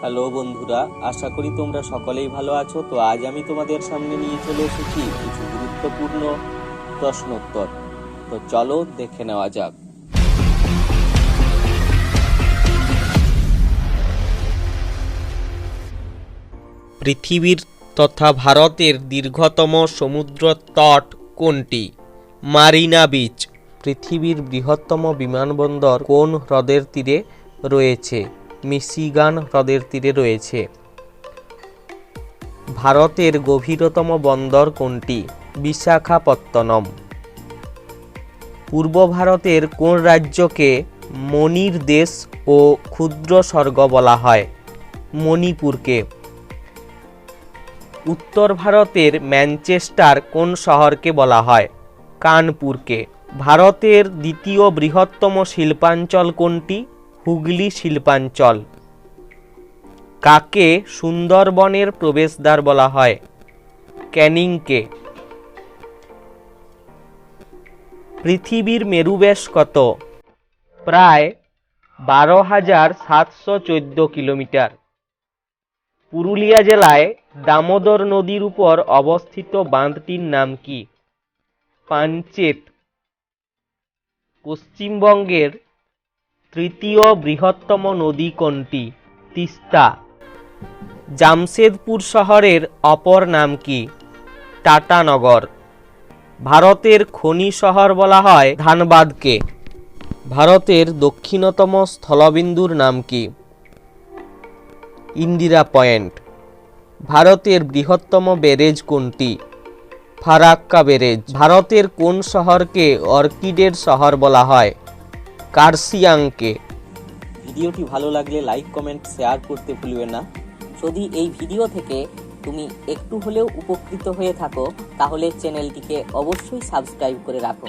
Hello বন্ধুরা, আশা করি তোমরা সকলেই ভালো আছো। তো আজ আমি তোমাদের সামনে নিয়ে চলে এসেছি কিছু গুরুত্বপূর্ণ প্রশ্নোত্তর। তো চলো দেখে নেওয়া যাক। পৃথিবীর তথা ভারতের দীর্ঘতম সমুদ্র তট কোনটি? মারিনা বিচ। পৃথিবীর বৃহত্তম বিমানবন্দর কোন হ্রদের তীরে রয়েছে? মিশিগান হ্রদের তীরে রয়েছে। ভারতের গভীরতম বন্দর কোনটি? বিশাখাপত্তনম। পূর্ব ভারতের কোন রাজ্যকে মণির দেশ ও ক্ষুদ্র স্বর্গ বলা হয়? মণিপুরকে। উত্তর ভারতের ম্যানচেস্টার কোন শহরকে বলা হয়? কানপুরকে। ভারতের দ্বিতীয় বৃহত্তম শিল্পাঞ্চল কোনটি? হুগলি শিল্পাঞ্চল। কাকে সুন্দরবনের প্রবেশদ্বার বলা হয়? ক্যানিংকে। পৃথিবীর মেরুব্যাস কত? প্রায় বারো হাজার সাতশো চোদ্দ কিলোমিটার। পুরুলিয়া জেলায় দামোদর নদীর উপর অবস্থিত বাঁধটির নাম কি? পাঞ্চেত। পশ্চিমবঙ্গের তৃতীয় বৃহত্তম নদী কোনটি? তিস্তা। জামশেদপুর শহরের অপর নাম কি? টাটানগর ভারতের খনি শহর বলা হয় ধানবাদকে। ভারতের দক্ষিণতম স্থলবিন্দুর নাম কি? ইন্দিরা পয়েন্ট। ভারতের বৃহত্তম ব্যারেজ কোনটি? ফারাক্কা ব্যারেজ। ভারতের কোন শহরকে অর্কিডের শহর বলা হয়? কার্সিয়াংকে। ভিডিওটি ভালো লাগলে লাইক, কমেন্ট, শেয়ার করতে ভুলবে না। যদি এই ভিডিও থেকে তুমি একটু হলেও উপকৃত হয়ে থাকো, তাহলে চ্যানেলটিকে অবশ্যই সাবস্ক্রাইব করে রাখো।